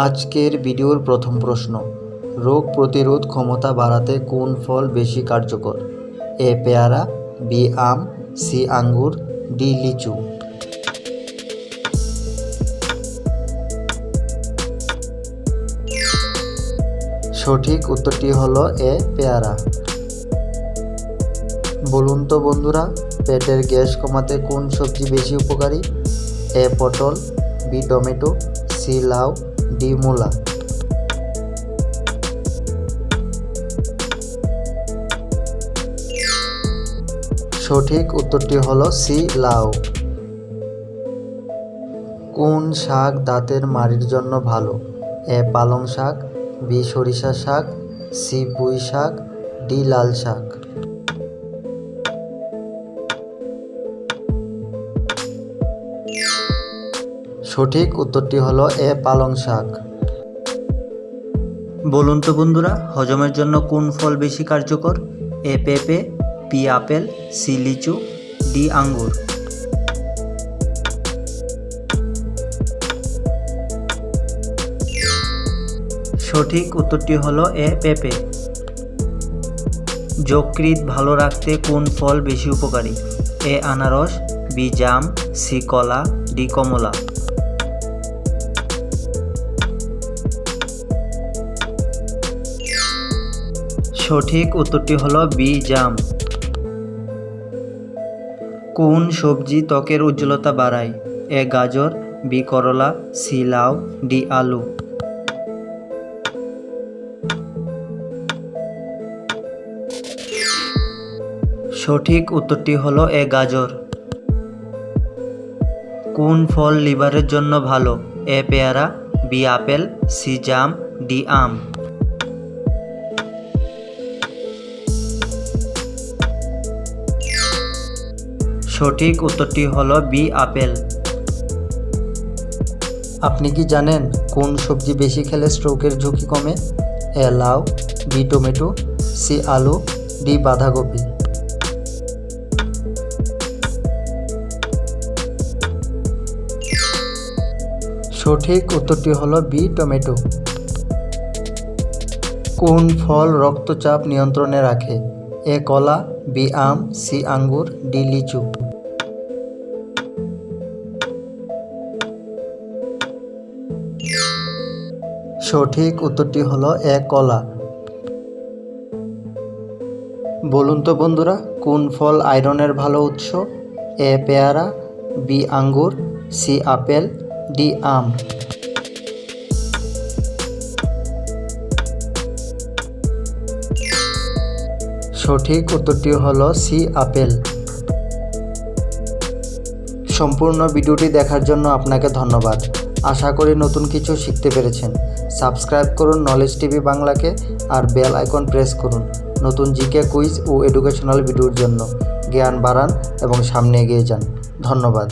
আজকের ভিডিওর প্রথম প্রশ্ন, রোগ প্রতিরোধ ক্ষমতা বাড়াতে কোন ফল বেশি কার্যকর? এ পেয়ারা, বি আম, সি আঙ্গুর, ডি লিচু। সঠিক উত্তরটি হলো এ পেয়ারা। বলুন তো বন্ধুরা, পেটের গ্যাস কমাতে কোন সবজি বেশি উপকারী? এ পটল, বি টমেটো, সি লাউ ডি মূলা সঠিক উত্তরটি হলো সি, লাউ। কোন শাক দাঁতের মাড়ির জন্য ভালো? এ, পালং শাক, বি, সরিষা শাক, সি, পুঁই শাক, ডি, লাল শাক। সঠিক উত্তরটি হলো এ পালং শাক। বলুন তো বন্ধুরা, হজমের জন্য কোন ফল বেশি কার্যকর? এ পেঁপে, পি আপেল, সি লিচু, ডি আঙ্গুর। সঠিক উত্তরটি হলো এ পেঁপে। যকৃত ভালো রাখতে কোন ফল বেশি উপকারী? এ আনারস, বি জাম, সি কলা, ডি কমলা। সঠিক উত্তরটি হলো বি জাম। কোন সবজি ত্বকের উজ্জ্বলতা বাড়ায়? এ, গাজর বি করলা সি লাউ ডি আলু। সঠিক উত্তরটি হলো এ, গাজর। কোন ফল লিভারের জন্য ভালো? এ, পেয়ারা বি আপেল সি জাম ডি আম। সঠিক উত্তরটি হলো বি, আপেল। আপনি কি জানেন কোন সবজি বেশি খেলে স্ট্রোকের ঝুঁকি কমে? এ, লাউ, বি, টমেটো, সি, আলু, ডি, বাঁধাকপি। সঠিক উত্তরটি হলো বি, টমেটো। কোন ফল রক্তচাপ নিয়ন্ত্রণে রাখে? এ, কলা, বি, আম, সি, আঙ্গুর, ডি, লিচু। সঠিক উত্তরটি হলো এ, কলা। বলুন তো বন্ধুরা, কোন ফল আয়রনের ভালো উৎস? এ, পেয়ারা, বি, আঙ্গুর, সি, আপেল, ডি, আম। সঠিক উত্তরটি হলো সি, আপেল। সম্পূর্ণ ভিডিওটি দেখার জন্য আপনাকে ধন্যবাদ। আশা করি নতুন কিছু শিখতে পেরেছেন। সাবস্ক্রাইব করুন নলেজ টিভি বাংলাকে আর বেল আইকন প্রেস করুন। নতুন জিকে কুইজ ও এডুকেশনাল ভিডিওর জন্য। জ্ঞান বাড়ান এবং সামনে এগিয়ে যান। ধন্যবাদ।